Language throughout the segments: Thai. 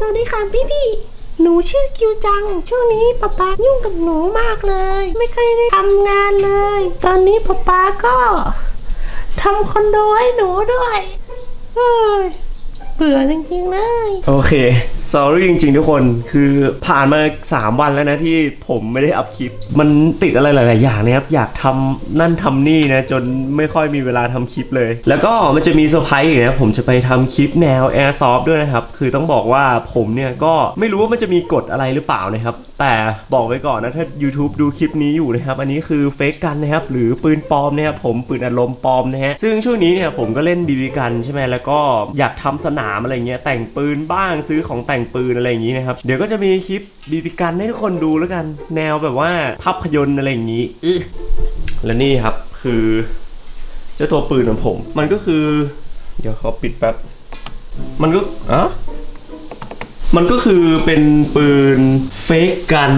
สวัสดีค่ะพี่พี่หนูชื่อคิวจัง ช่วงนี้ป๊าป๊ายุ่งกับหนูมากเลย ไม่เคยได้ทำงานเลย ตอนนี้ป๊าป๊าก็ทำคอนโดให้หนูด้วยเฮ้ยเบื่อจริงๆเลย โอเค sorry จริง ๆ ทุกคนคือผ่านมา 3 วันแล้วนะที่ผมไม่ได้อัพคลิป มันติดอะไรหลาย ๆ อย่างนะครับ อยากทำนั่นทำนี่นะ จนไม่ค่อยมีเวลาทำคลิปเลย แล้วก็มันจะมีเซอร์ไพรส์อีกนะผมจะไปทำคลิปแนว Airsoft ด้วยนะครับ คือต้องบอกว่าผมเนี่ยก็ไม่รู้ว่ามันจะมีกฎอะไรหรือเปล่านะครับ แต่บอกไว้ก่อนนะถ้า YouTube ดูคลิปนี้อยู่นะครับ อันนี้คือเฟกกันนะครับหรือปืนปลอมนะครับผมปืนอารมณ์ปลอมนะฮะซึ่งช่วงนี้เนี่ยผมก็เล่นบีบีกันใช่ไหมแล้วก็อยากทำสนามอะไรเงี้ยแต่งปืนบ้างซื้อของแต่งปืนอะไรอย่างนี้นะครับ เดี๋ยวก็จะมีคลิปบีบีกันให้ทุกคนดูแล้วกัน แนวแบบว่าภาพยนตร์อะไรอย่างนี้อื้อและนี่ครับคือเจ้าตัวปืนของผม มันก็คือ เดี๋ยวขอปิดแป๊บ มันก็อะมันก็คือเป็นปืนเฟกกัน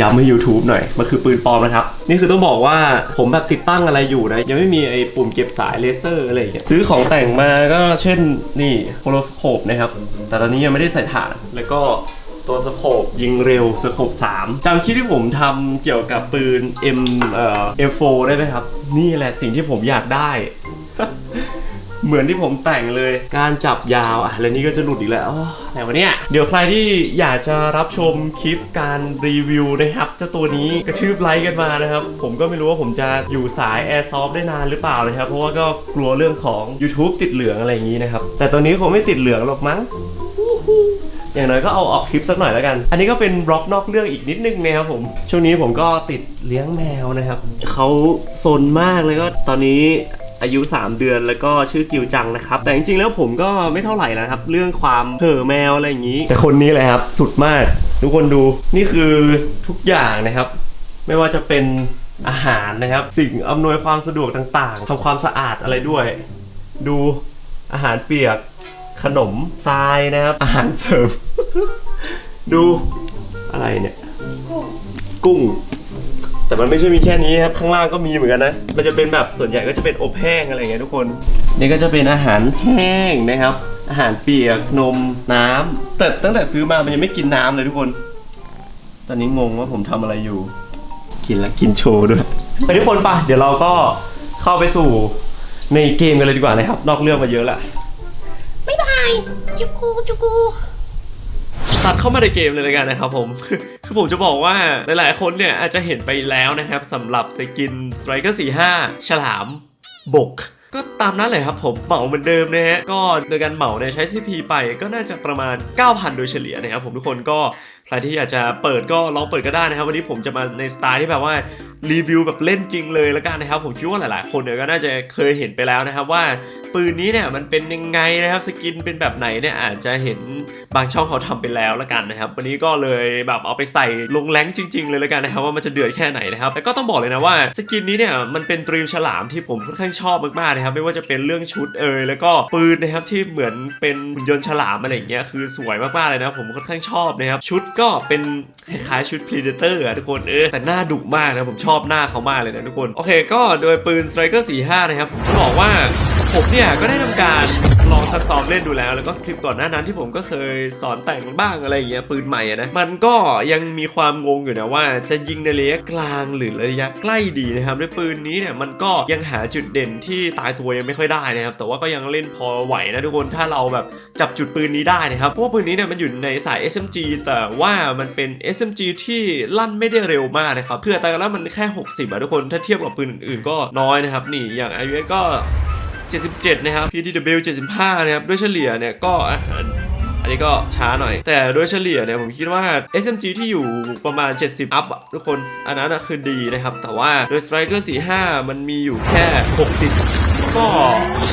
ย้ำให้ YouTube หน่อย มันคือปืนปลอมนะครับ นี่คือต้องบอกว่าผมแบบติดตั้งอะไรอยู่นะ ยังไม่มีไอ้ปุ่มเก็บสายเลเซอร์อะไรอย่างเงี้ยซื้อของแต่งมาก็เช่นนี่โฮโลสโคปนะครับ แต่ตอนนี้ยังไม่ได้ใส่ฐาน แล้วก็ตัวสโคปยิงเร็วสโคป3จำคลิปที่ผมทำเกี่ยวกับปืน M เอ่อ M4 ได้ไหมครับ นี่แหละสิ่งที่ผมอยากได้ เหมือนที่ผมแต่งเลย การจับยาวอะแล้วนี่ก็จะหลุดอีกแล้วอ้อแต่วันเนี้ยเดี๋ยวใครที่อยากจะรับชมคลิปการรีวิวนะครับเจ้าตัวนี้กระทืบไลค์กันมานะครับ ผมก็ไม่รู้ว่าผมจะอยู่สาย Airsoft ได้นานหรือเปล่านะครับ เพราะว่าก็กลัวเรื่องของ YouTube ติดเหลืองอะไรอย่างนี้นะครับ แต่ตอนนี้คงไม่ติดเหลืองหรอกมั้งอย่างน้อยก็เอาออกคลิปสักหน่อยแล้วกัน อันนี้ก็เป็นบล็อกนอกเรื่องอีกนิดนึงนะครับผม ช่วงนี้ผมก็ติดเลี้ยงแมวนะครับ เขาซนมากเลยก็ตอนนี้ อายุ 3 เดือนแล้วก็ชื่อกิวจังนะครับ แต่จริงๆแล้วผมก็ไม่เท่าไหร่นะครับ เรื่องความเห่อแมวอะไรอย่างนี้ แต่คนนี้เลยครับ สุดมาก ทุกคนดูนี่คือทุกอย่างนะครับ ไม่ว่าจะเป็นอาหารนะครับ สิ่งอำนวยความสะดวกต่างๆทำความสะอาดอะไรด้วย ดูอาหารเปียกขนมทรายนะครับ อาหารเสริม ดูอะไรเนี่ย กุ้ง แต่มันไม่ใช่มีแค่นี้ครับ ข้างล่างก็มีเหมือนกันนะ มันจะเป็นแบบส่วนใหญ่ก็จะเป็นอบแห้งอะไรเงี้ยทุกคน นี่ก็จะเป็นอาหารแห้งนะครับ อาหารเปียกนมน้ำแต่ตั้งแต่ซื้อมามันยังไม่กินน้ำเลยทุกคน ตอนนี้งงว่าผมทำอะไรอยู่ กินแล้วกินโชว์ด้วยไปทุกคนปะเดี๋ยวเราก็เข้าไปสู่ในเกมกันเลยดีกว่านะครับ นอกเรื่องมาเยอะละบ๊ายบายจุกูจุกู ตัดเข้ามาในเกมเลยลกันนะครับผม คือผมจะบอกว่าหลายๆคนเนี่ยอาจจะเห็นไปแล้วนะครับสำหรับสกินสไตร์เกอร์4 5 ฉลามบก ก็ตามนั้นเลยครับผมเหมาเหมือนเดิมนะฮะก็โดยการเหมาเนี่ยใช้ CP ไปก็น่าจะประมาณ 9,000 โดยเฉลี่ยนะครับผมทุกคนก็ใครที่อยากจะเปิดก็ลองเปิดก็ได้นะครับ วันนี้ผมจะมาในสไตล์ที่แบบว่ารีวิวแบบเล่นจริงเลยแล้วกันนะครับ ผมคิดว่าหลายๆ คนเนี่ยก็น่าจะเคยเห็นไปแล้วนะครับว่าปืนนี้เนี่ยมันเป็นยังไงนะครับสกินเป็นแบบไหนเนี่ยอาจจะเห็นบางช่องเขาทำไปแล้วล้วกันนะครับ วันนี้ก็เลยแบบเอาไปใส่ลงแรงจริง ๆ เลยล้วกันนะครับ ว่ามันจะเดือดแค่ไหนนะครับแต่ก็ต้องบอกเลยนะว่าสกินนี้เนี่ยมันเป็นตรีมฉลามที่ผมค่อนข้างชอบมากๆนะครับไม่ว่าจะเป็นเรื่องชุดเอ่ยแล้วก็ปืนนะครับที่เหมือนเป็นหุ่นยนต์ฉลามอะไรอย่างเงี้ยคือสวยมากๆเลยนะผมค่อนข้างชอบนะครับชุดก็เป็นคล้ายๆชุด Predator อะทุกคนเออแต่หน้าดุมากนะผมชอบหน้าเขามากเลยนะทุกคนโอเค ก็โดยปืน Striker 45 นะครับผมจะบอกว่าผมเนี่ยก็ได้ทำการลองซักซ้อมเล่นดูแล้ว แล้วก็คลิปก่อนหน้านั้นที่ผมก็เคยสอนแต่งบ้างอะไรอย่างเงี้ยปืนใหม่นะมันก็ยังมีความงงอยู่นะว่าจะยิงในระยะกลางหรือระยะใกล้ดีนะครับด้วยปืนนี้เนี่ยมันก็ยังหาจุดเด่นที่ตายตัวยังไม่ค่อยได้นะครับแต่ว่าก็ยังเล่นพอไหวนะทุกคนถ้าเราแบบจับจุดปืนนี้ได้นะครับเพราะว่าปืนนี้เนี่ยมันอยู่ในสาย SMG แต่ว่ามันเป็น SMG ที่ลั่นไม่ได้เร็วมากนะครับคืออัตราการลั่นมันแค่ 60อะทุกคนถ้าเทียบกับปืนอื่นๆก็น้อยนะครับนี่อย่าง i อ s ก็ 77 นะครับ PDW 75 นะครับด้วยเฉลี่ยเนี่ยก็อันนี้ก็ช้าหน่อย แต่โดยเฉลี่ยเนี่ยผมคิดว่า SMG ที่อยู่ประมาณ 70 อัพอะทุกคน อันนั้นคือดีนะครับ แต่ว่าโดย Striker 45 มันมีอยู่แค่ 60 ก็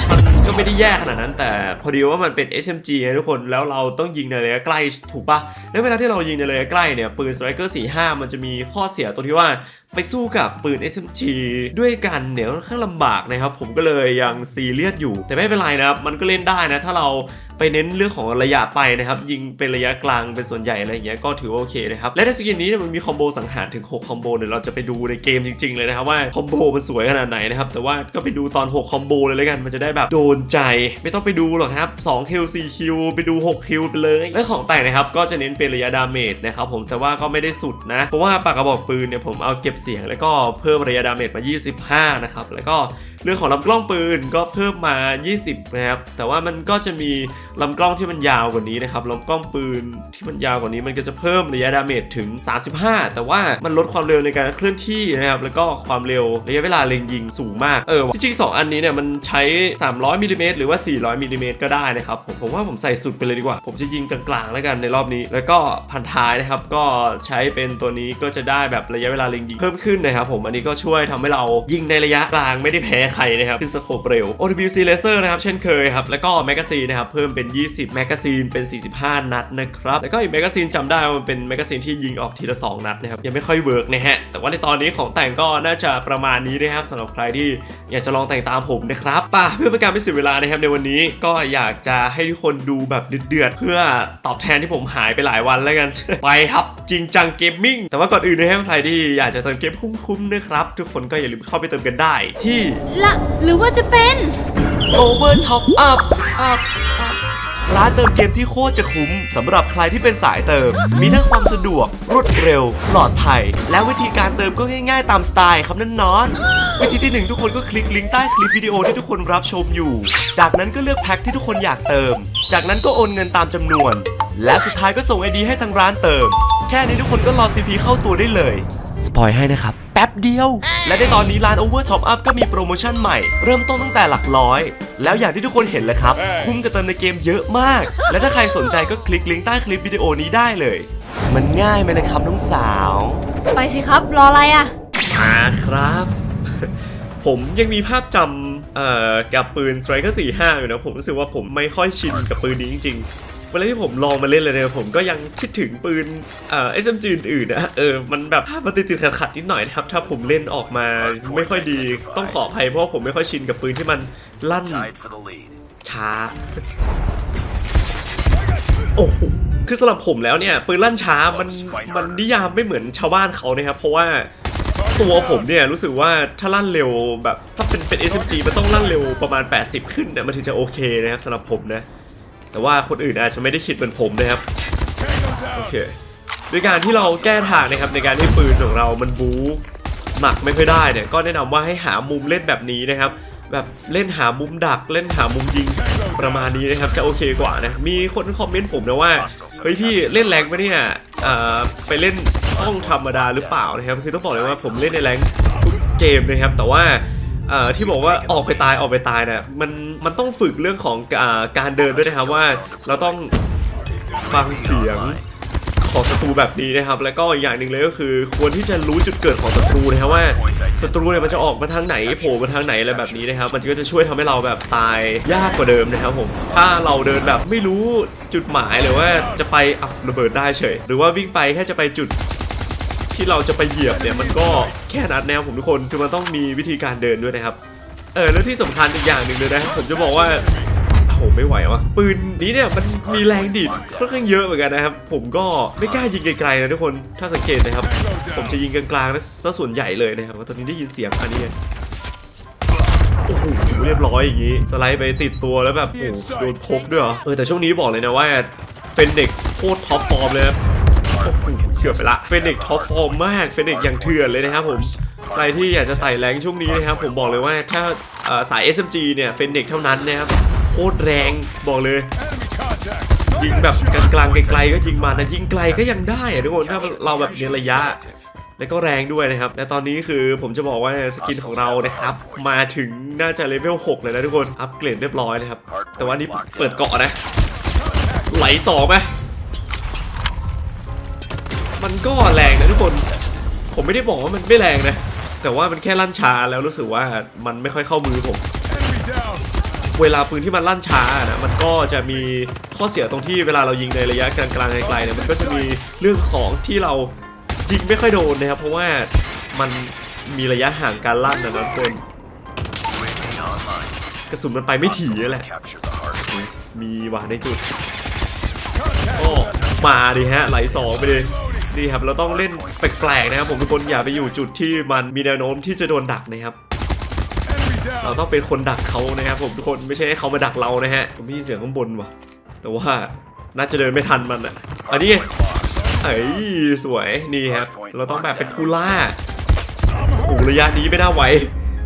มันก็ไม่ได้แย่ขนาดนั้น แต่พอดีว่ามันเป็น SMG ไงทุกคนแล้วเราต้องยิงในระยะใกล้ถูกปะแล้วเวลาที่เรายิงในระยะใกล้เนี่ยปืน Striker 45 มันจะมีข้อเสียตรงที่ว่า ไปสู้กับปืน SMG ด้วยกันเนี่ยค่อนข้างลำบากนะครับผมก็เลยยังซีเรียสอยู่ แต่ไม่เป็นไรนะครับมันก็เล่นได้นะถ้าเราไปเน้นเรื่องของระยะไปนะครับยิงเป็นระยะกลางเป็นส่วนใหญ่อะไรอย่างเงี้ยก็ถือว่าโอเคนะครับและในสกินนี้มันมีคอมโบสังหารถึง 6 คอมโบเดี๋ยวเราจะไปดูในเกมจริง ๆ เลยนะครับว่าคอมโบมันสวยขนาดไหนนะครับแต่ว่าก็ไปดูตอน 6 คอมโบเลยแล้วกันมันจะได้แบบโดนใจ ไม่ต้องไปดูหรอกครับ2คิว4คิวไปดู 6 คิวไปเลยและของแต่งนะครับก็จะเน้นเป็นระยะดาเมจนะครับผมแต่ว่าก็ไม่ได้สุดนะเพราะว่าปากกระบอกปืนเนี่ยผมเอาเก็บเสียง แล้วก็เพิ่มระยะดาเมจมา 25 นะครับ แล้วก็ เรื่องของลำกล้องปืนก็เพิ่มมา 20 นะครับ แต่ว่ามันก็จะมีลำกล้องที่มันยาวกว่านี้นะครับลำกล้องปืนที่มันยาวกว่านี้มันก็จะเพิ่มระยะดาเมจถึง 35 แต่ว่ามันลดความเร็วในการเคลื่อนที่นะครับ แล้วก็ความเร็วระยะเวลาเล็งยิงสูงมาก เออ จริงๆสองอันนี้เนี่ยมันใช้ 300มิลลิเมตรหรือว่า 400มิลลิเมตรก็ได้นะครับ ผมผมว่าผมใส่สุดไปเลยดีกว่า ผมจะยิงกลางๆแล้วกันในรอบนี้ แล้วก็พันท้ายนะครับ ก็ใช้เป็นตัวนี้ก็จะได้แบบระยะเวลาเล็งยิงเพิ่มขึ้นนะครับ ผม อันนี้ก็ช่วยทำให้เรายิงในระยะกลางไม่ได้แพ้ใครนะครับขึ้นสโคปเร็ว OWC Laser นะครับเช่นเคยครับแล้วก็แมกกาซีนนะครับเพิ่มเป็น 20 แมกกาซีนเป็น 45 นัดนะครับแล้วก็อีกแมกกาซีนจำได้ว่ามันเป็นแมกกาซีนที่ยิงออกทีละ 2 นัดนะครับยังไม่ค่อยเวิร์กนะฮะแต่ว่าในตอนนี้ของแต่งก็น่าจะประมาณนี้นะครับสำหรับใครที่อยากจะลองแต่งตามผมนะครับป่ะเพื่อเป็นการไม่เสียเวลานะครับในวันนี้ก็อยากจะให้ทุกคนดูแบบเดือดๆเพื่อตอบแทนที่ผมหายไปหลายวันแล้วกันไปครับจริงจังเกมมิ่งแต่ว่าก่อนอื่นนะครับใครที่อยากจะเติมเกมคุ้มๆนะครับทุกคนก็อย่าลืมเข้าไปเติมกันได้ที่ละหรือว่าจะเป็น Over Top Up ร้านเติมเกมที่โคตรจะคุ้มสำหรับใครที่เป็นสายเติม มีทั้งความสะดวก รวดเร็ว ปลอดภัย และวิธีการเติมก็ง่ายๆ ตามสไตล์ครับนั่นนอน วิธีที่หนึ่งทุกคนก็คลิกลิงก์ใต้คลิปวิดีโอที่ทุกคนรับชมอยู่ จากนั้นก็เลือกแพ็คที่ทุกคนอยากเติม จากนั้นก็โอนเงินตามจำนวน และสุดท้ายก็ส่งไอดีให้ทางร้านเติม แค่นี้ทุกคนก็รอ CP เข้าตัวได้เลย สปอยให้นะครับ แป๊บเดียว และในตอนนี้ร้าน Over Top Up ก็มีโปรโมชั่นใหม่ เริ่มต้นตั้งแต่หลักร้อย แล้วอย่างที่ทุกคนเห็นเลยครับ คุ้มกับเติมในเกมเยอะมาก และถ้าใครสนใจก็คลิกลิงก์ใต้คลิปวิดีโอนี้ได้เลย มันง่ายไหมเลยครับน้องสาว ไปสิครับรออะไรอะมาครับ ผมยังมีภาพจำเอ่อกับปืน Striker 45 อยู่นะ ผมรู้สึกว่าผมไม่ค่อยชินกับปืนนี้จริงๆ เวลาที่ผมลองมาเล่นเลยเนี่ยผมก็ยังคิดถึงปืนเอ่อ SMG อื่นๆนะเออมันแบบภาพมันติดๆขัดๆนิดหน่อยนะครับ ถ้าผมเล่นออกมาไม่ค่อยดีต้องขออภัยเพราะผมไม่ค่อยชินกับปืนที่มันลั่นช้า โอ้โหคือสำหรับผมแล้วเนี่ยปืนลั่นช้ามันมันนิยามไม่เหมือนชาวบ้านเขานะครับ เพราะว่าตัวผมเนี่ยรู้สึกว่าถ้าลั่นเร็วแบบถ้าเป็นเป็น SMG มันต้องลั่นเร็วประมาณ 80 ขึ้นเนี่ยมันถึงจะโอเคนะครับสำหรับผมนะ แต่ว่าคนอื่นอาจจะไม่ได้คิดเหมือนผมนะครับโอเคโดยการที่เราแก้ทางนะครับในการที่ปืนของเรามันบู๊หนักไม่ค่อยได้เนี่ยก็แนะนำว่าให้หามุมเล่นแบบนี้นะครับ แบบเล่นหามุมดักเล่นหามุมยิงประมาณนี้นะครับจะโอเคกว่านะมีคนคอมเมนต์ผมนะว่าเฮ้ยพี่เล่นแรงปะเนี่ยอ่าไปเล่นห้องธรรมดาหรือเปล่านะครับคือต้องบอกเลยว่าผมเล่นในแรงทุกเกมนะครับแต่ว่า ที่บอกว่าออกไปตายออกไปตายเนี่ยมันมันต้องฝึกเรื่องของอ่าการเดินด้วยนะครับว่าเราต้องฟังเสียงของศัตรูแบบนี้นะครับ แล้วก็อีกอย่างหนึ่งเลยก็คือ ควรที่จะรู้จุดเกิดของศัตรูนะครับว่าศัตรูเนี่ยมันจะออกมาทางไหนโผล่มาทางไหนอะไรแบบนี้นะครับ มันก็จะช่วยทำให้เราแบบตายยากกว่าเดิมนะครับผมถ้าเราเดินแบบไม่รู้จุดหมายหรือว่าจะไปอะระเบิดได้เฉย หรือว่าวิ่งไปแค่จะไปจุด ที่เราจะไปเหยียบเนี่ยมันก็แค่นัดแนวผมทุกคนคือมันต้องมีวิธีการเดินด้วยนะครับ เออแล้วที่สำคัญอีกอย่างหนึ่งเลยนะผมจะบอกว่าโอ้โหไม่ไหววะปืนนี้เนี่ยมันมีแรงดีดค่อนข้างเยอะเหมือนกันนะครับ ผมก็ไม่กล้ายิงไกลๆนะทุกคนถ้าสังเกตนะครับ ผมจะยิงกลางๆนะซะส่วนใหญ่เลยนะครับว่าตอนนี้ได้ยินเสียงอันนี้โอ้โหเรียบร้อยอย่างนี้ สไลด์ไปติดตัวแล้วแบบโอ้โดนพกด้วยเหรอเออแต่ช่วงนี้บอกเลยนะว่าเฟนเด็กโคตรท็อปฟอร์มเลยโอ้โห เกือบไปละเฟนิกท็อปฟอร์มมากเฟนิกอย่างเถื่อนเลยนะครับผมใครที่อยากจะไต่แรงช่วงนี้นะครับผมบอกเลยว่าถ้าเอ่อสาย SMG เนี่ยเฟนิกเท่านั้นนะครับโคตรแรงบอกเลยยิงแบบกลางๆไกลๆก็ยิงมานะยิงไกลก็ยังได้อะทุกคนถ้าเราแบบในระยะแล้วก็แรงด้วยนะครับ และตอนนี้คือผมจะบอกว่าสกินของเรานะครับ มาถึงน่าจะเลเวล 6 เลยนะทุกคน อัปเกรดเรียบร้อยนะครับ แต่ว่านี่เปิดเกาะนะ ไหลสองไหม มันก็แรงนะทุกคน ผมไม่ได้บอกว่ามันไม่แรงนะ แต่ว่ามันแค่ลั่นช้าแล้วรู้สึกว่ามันไม่ค่อยเข้ามือผม เวลาปืนที่มันลั่นช้านะมันก็จะมีข้อเสียตรงที่เวลาเรายิงในระยะกลางๆไกลๆเนี่ยมันก็จะมีเรื่องของที่เรายิงไม่ค่อยโดนนะครับ เพราะว่ามันมีระยะห่างการลั่นนะทุกคนกระสุนมันไปไม่ถี่แหละ มีวางในจุดโอ้มาดิฮะ ไหลสองไปเลย นี่ครับเราต้องเล่นแปลกๆนะครับผมทุกคนอย่าไปอยู่จุดที่มันมีแนวโน้มที่จะโดนดักนะครับเราต้องเป็นคนดักเขานะครับผมทุกคนไม่ใช่ให้เขามาดักเรานะฮะผมได้ยินเสียงข้างบนว่ะ แต่ว่าน่าจะเดินไม่ทันมันอะอันนี้ไงเอ้ยสวยนี่ครับเราต้องแบบเป็นทูล่าโอ้ระยะนี้ไม่น่าไหว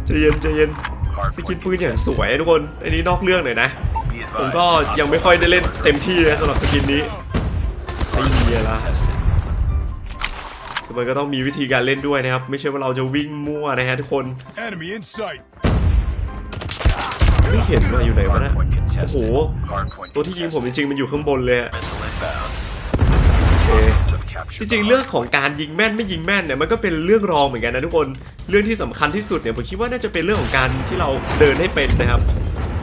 ใจเย็นใจเย็นสกินปืนอย่างสวยทุกคนอันนี้นอกเรื่องหน่อยนะผมก็ยังไม่ค่อยได้เล่นเต็มที่นะสำหรับสกินนี้ไอ้เหี้ยละ มันก็ต้องมีวิธีการเล่นด้วยนะครับ ไม่ใช่ว่าเราจะวิ่งมั่วนะฮะทุกคน Enemy in sight. ไม่เห็นว่าอยู่ไหนวะนะโอ้โห ตัวที่ยิงผมจริงๆมันอยู่ข้างบนเลยอะโอเคจริงๆเรื่องของการยิงแม่นไม่ยิงแม่นเนี่ยมันก็เป็นเรื่องรองเหมือนกันนะทุกคนเรื่องที่สำคัญที่สุดเนี่ยผมคิดว่าน่าจะเป็นเรื่องของการที่เราเดินให้เป็นนะครับ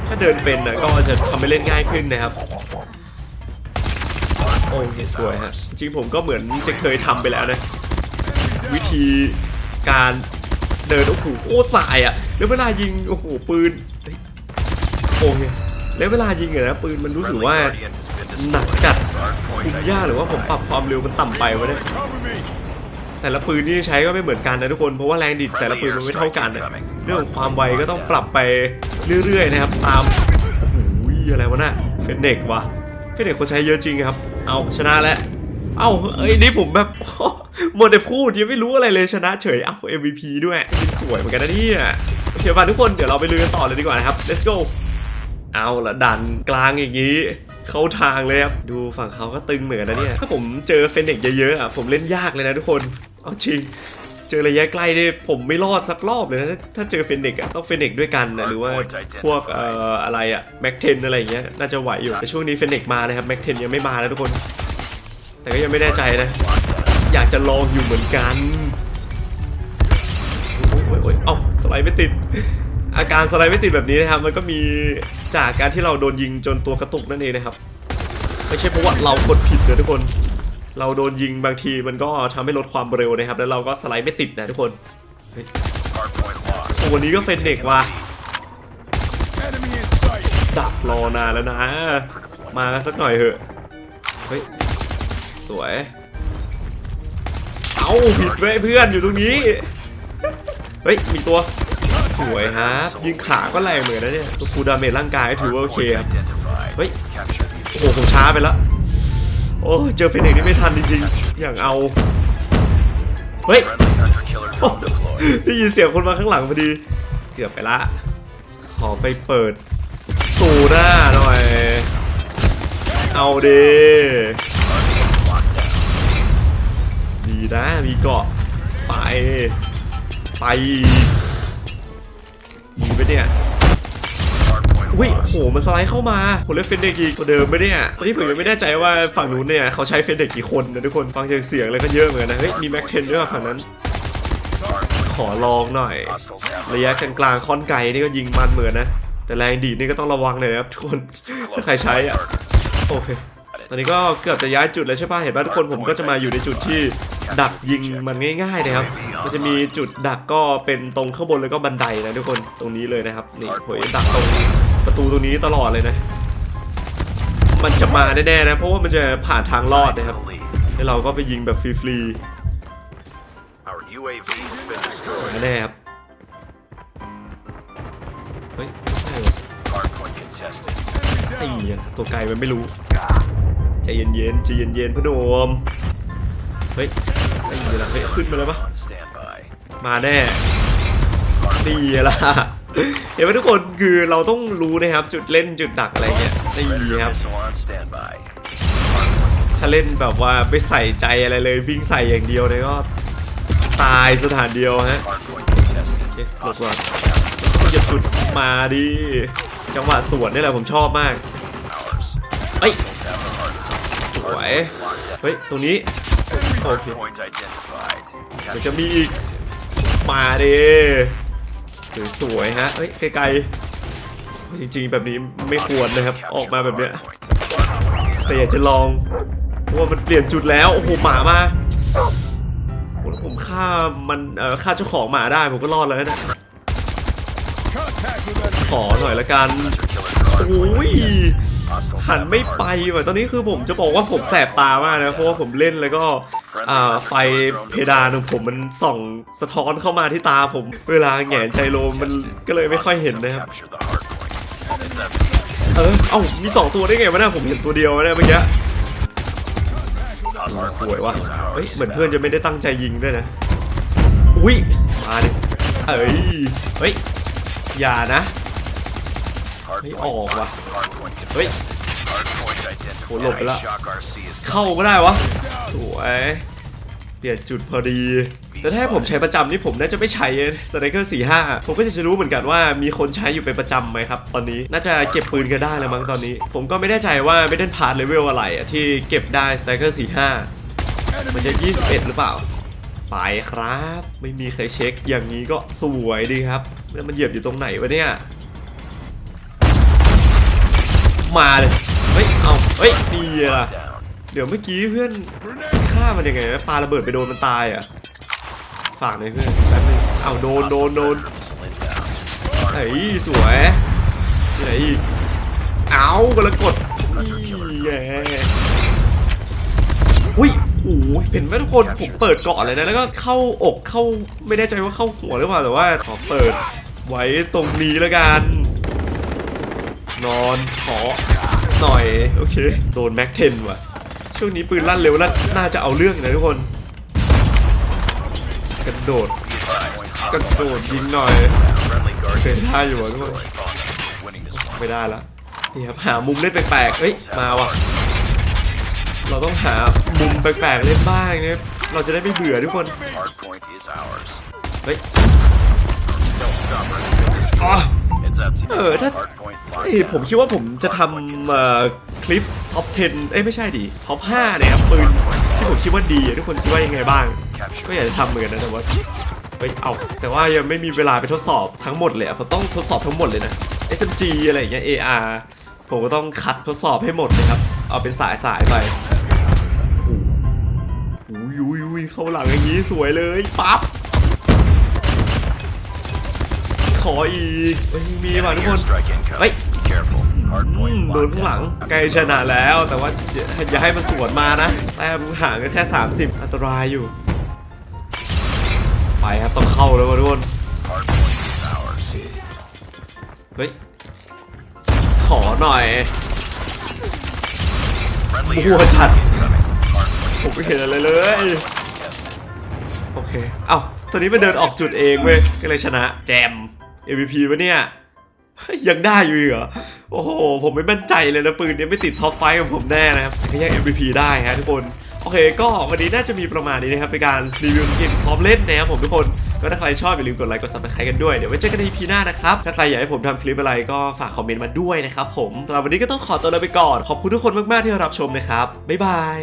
ถ้าเดินเป็นนะก็จะทำให้เล่นง่ายขึ้นนะครับโอ้ยสวยฮะจริงๆผมก็เหมือนจะเคยทำไปแล้วนะ วิธีการเดินโอ้โหโคตรสายอะแล้วเวลายิงโอ้โหปืนเฮ้ยโอเคแล้วเวลายิงอะนะปืนมันรู้สึกว่าหนักจัดคุมยากหรือว่าผมปรับความเร็วมันต่ำไปวะเนี่ยแต่ละปืนที่ใช้ก็ไม่เหมือนกันนะทุกคนเพราะว่าแรงดิดแต่ละปืนมันไม่เท่ากันอะเรื่องความไวก็ต้องปรับไปเรื่อยๆนะครับตามโอ้โหอะไรวะน่ะเฟนเด็กวะเฟนเด็กคนใช้เยอะจริงครับ เอาชนะแล้วเอ้าเอ้นี่ผมแบบ หมดแต่พูดยังไม่รู้อะไรเลยชนะเฉยเอ้า MVP ด้วยสวยเหมือนกันนะเนี่ยโอเคป่ะทุกคนเดี๋ยวเราไปลุยกันต่อเลยดีกว่านะครับ let's go เอาละดันกลางอย่างนี้ เข้าทางเลยครับ ดูฝั่งเขาก็ตึงเหมือนกันนะเนี่ย ถ้าผมเจอเฟนเด็กเยอะๆอะผมเล่นยากเลยนะทุกคน เอาจริง เจอระยะใกล้นี่ยผมไม่รอดสักรอบเลยนะ ถ้าเจอเฟนเด็กอะต้องเฟนเด็กด้วยกันนะหรือว่าพวกเอ่ออะไรอะแม็กเทนอะไรอย่างเงี้ยน่าจะไหวอยู่แต่ช่วงนี้เฟนเด็กมานะครับแม็กเทนยังไม่มานะทุกคน แต่ก็ยังไม่แน่ใจนะ อยากจะลองอยู่เหมือนกันโอ้ยโอ้ยโอ้ยเอ้าสไลด์ไม่ติด อาการสไลด์ไม่ติดแบบนี้นะครับ มันก็มีจากการที่เราโดนยิงจนตัวกระตุกนั่นเองนะครับ ไม่ใช่เพราะว่าเรากดผิดนะทุกคน เราโดนยิงบางทีมันก็ทำให้ลดความเร็วนะครับ แล้วเราก็สไลด์ไม่ติดนะทุกคนเฮ้ยโอ้วันนี้ก็เฟนเด็กว่ะดักรอนานแล้วนะ มาสักหน่อยเถอะ เฮ้ย สวย เอาผิดไว้ยเพื่อนอยู่ตรงนี้ เฮ้ย มีตัว สวยครับยิงขาก็แรงเหมือนนะเนี่ยตัวฟูดาเมจร่างกายถือว่าโอเคครับ เฮ้ย โอ้โหผมช้าไปแล้ว โอ้เจอเฟนเอกนี่ไม่ทันจริงๆ อย่างเอา เฮ้ยโอ้ได้ยินเสียงคนมาข้างหลังพอดี เกือบไปละ ขอไปเปิดสูหน้าหน่อย เอาดี นะ มีเกาะ ไป ไป มีไปเนี่ยอุ้ยโห มันสไลด์เข้ามาผมเล่นเฟนเด็กอีกกว่าเดิมไหมเนี่ยตอนนี้ผมยังไม่แน่ใจว่าฝั่งนู้นเนี่ย เขาใช้เฟนเด็กกี่คนนะทุกคน ฟังจากเสียงแล้วก็เยอะเหมือนกันนะ เฮ้ย มีแม็กเทนด้วยฝั่งนั้น ขอลองหน่อย ระยะกลางๆค่อนไกลนี่ก็ยิงมันเหมือนนะ แต่แรงดีนี่ก็ต้องระวังเลยนะครับทุกคน ถ้าใครใช้อะ โอเค อนนี้ก็เกือบจะย้ายจุดแล้วใช่ป่ะเห็นป่ะทุกคนผมก็จะมาอยู่ในจุดที่ดักยิงมันง่ายๆนะครับ มันจะมีจุดดักก็เป็นตรงข้างบนแล้วก็บันไดนะทุกคนตรงนี้เลยนะครับนี่ผมดักตรงประตูตรงนี้ตลอดเลยนะ มันจะมาแน่ๆนะเพราะว่ามันจะผ่านทางลอดนะครับแล้วเราก็ไปยิงแบบฟรีๆแน่ๆครับเฮ้ยไอ้ตัวไกลมันไม่รู้ ใจเย็นๆใจเย็นๆพอหนมเฮ้ยไอ้เหี้ยละเฮ้ยขึ้นมาแล้วปะมาแน่นี่ละเห็นไหมทุกคนคือเราต้องรู้นะครับจุดเล่นจุดดักอะไรเงี้ยนี่ครับถ้าเล่นแบบว่าไม่ใส่ใจอะไรเลยวิ่งใส่อย่างเดียวเนี่ยก็ตายสถานเดียวฮะโอเคหลบก่อนเหยียบจุดมาดิจังหวะสวนนี่แหละผมชอบมากเฮ้ย วยเฮ้ยตรงนี้โอเคเดี๋ยวจะมีอีกมาดิสวยๆฮะเฮ้ยไกลๆจริงๆแบบนี้ไม่ควรนะครับออกมาแบบเนี้ยแต่อยากจะลองเพราะว่ามันเปลี่ยนจุดแล้วโอ้โหหมามาโอ้ผมฆ่ามันเอ่อฆ่าเจ้าของหมาได้ผมก็รอดแล้วนะ ขอหน่อยละกันโอ้ยหันไม่ไปว่ะตอนนี้คือผมจะบอกว่าผมแสบตามากนะ เพราะว่าผมเล่นแล้วก็ไฟเพดานของผมมันส่องสะท้อนเข้ามาที่ตาผม เวลาแหงนใจโลมมันก็เลยไม่ค่อยเห็นนะครับ เออ เอ้า มีสองตัวได้ไงวะเนี่ยผมเห็นตัวเดียววะเนี่ยเมื่อกี้สวยว่ะเฮ้ย เหมือนเพื่อนจะไม่ได้ตั้งใจยิงด้วยนะ อุ้ย มาดิ เอ้ย เฮ้ย อย่านะ Hard Hey, point oh, marked. wow. Hard point เฮ้ยโหหลบไปละ เข้าก็ได้วะ สวย เปลี่ยนจุดพอดี แต่ถ้าผมใช้ประจำนี่ผมน่าจะไม่ใช้สไนเกอร์สี่ห้าผมก็จะรู้เหมือนกันว่ามีคนใช้อยู่เป็นประจำไหมครับ ตอนนี้น่าจะเก็บปืนกันได้แล้วมั้งตอนนี้ ผมก็ไม่แน่ใจว่าไม่ได้พาร์ทเลเวลอะไรที่เก็บได้สไนเกอร์สี่ห้ามันจะ 21 หรือเปล่า ไปครับ ไม่มีใครเช็คอย่างนี้ก็สวยดีครับ แล้วมันเหยียบอยู่ตรงไหนวะเนี่ย มาเลย เฮ้ย เอาเฮ้ยนี่ล่ะเดี๋ยวเมื่อกี้เพื่อนฆ่ามันยังไงวะปาระเบิดไปโดนมันตายอะ ฝากหน่อยเพื่อนแป๊บนึงเอาโดนโดนโดนเฮ้ยสวยที่ไหนอีกเอากำลังกดนี่ไงอุ้ยโอ้โหเห็นไหมทุกคนผมเปิดเกาะเลยนะแล้วก็เข้าอกเข้าไม่แน่ใจว่าเข้าหัวหรือเปล่าแต่ว่าขอเปิด ไว้ตรงนี้แล้วกัน นอนขอหน่อย โอเค โดนแม็กเทนว่ะ ช่วงนี้ปืนลั่นเร็วแล้วน่าจะเอาเรื่องนะทุกคน กระโดด กระโดดยิงหน่อย เป็นท่าอยู่วะทุกคนไม่ได้ละนี่ครับหามุมเล่นแปลกๆเฮ้ย มาว่ะ เราต้องหามุมแปลกๆเล่นบ้างเนี่ยเราจะได้ไม่เบื่อทุกคน เฮ้ย อ๋อเออถ้า Hard point เอ้ย locked ผมคิดว่าผมจะทำคลิปท็อป 10 เอ้ยไม่ใช่ดิท็อป 5 เนี่ยครับปืนที่ผมคิดว่าดีทุกคนคิดว่ายังไงบ้าง ก็อยากจะทำเหมือนกันนะแต่ว่าเฮ้ยเอาแต่ว่ายังไม่มีเวลาไปทดสอบทั้งหมดเลยอะผมต้องทดสอบทั้งหมดเลยนะ SMG อะไรอย่างเงี้ย AR ผมก็ต้องคัดทดสอบให้หมดเลยครับ เอาเป็นสายสายไปโอ้โหอุ้ยอุ้ยยเข้าหลังอย่างนี้สวยเลยปั๊บ ขออีกเฮ้ยมีว่ะทุกคน Airstrike incoming. Wait. Be careful. Hard อืม point โดน locked ข้างหลัง down. ใกล้ชนะแล้วแต่ว่าอย่าอย่าให้มันสวนมานะแต้มห่างกันแค่ 30 อันตรายอยู่ ไปครับต้องเข้าแล้วว่ะทุกคน Hard point is ours. เฮ้ยขอหน่อย Friendly Ủa, airstrike chặt. incoming. Hard point ผมไม่เห็นอะไรเลย contested. โอเค เอ้าตัวนี้มันเดินออกจุดเองเว้ย ก็เลยชนะ แจม MVP วะเนี่ย ยังได้อยู่เหรอ โอ้โห ผมไม่มั่นใจเลยนะปืนนี้ไม่ติดท็อปไฟของผมแน่นะครับแต่ก็ยัง MVP ได้ฮะทุกคน โอเค ก็วันนี้น่าจะมีประมาณนี้นะครับในการรีวิวสกินพร้อมเล่นนะครับผมทุกคนก็ถ้าใครชอบอย่าลืมกดไลค์กด subscribe กันด้วย เดี๋ยวไว้เจอกันใน EP หน้านะครับ ถ้าใครอยากให้ผมทำคลิปอะไรก็ฝากคอมเมนต์มาด้วยนะครับผมสำหรับวันนี้ก็ต้องขอตัวลาไปก่อน ขอบคุณทุกคนมาก ๆ ที่รับชมนะครับ บ๊ายบาย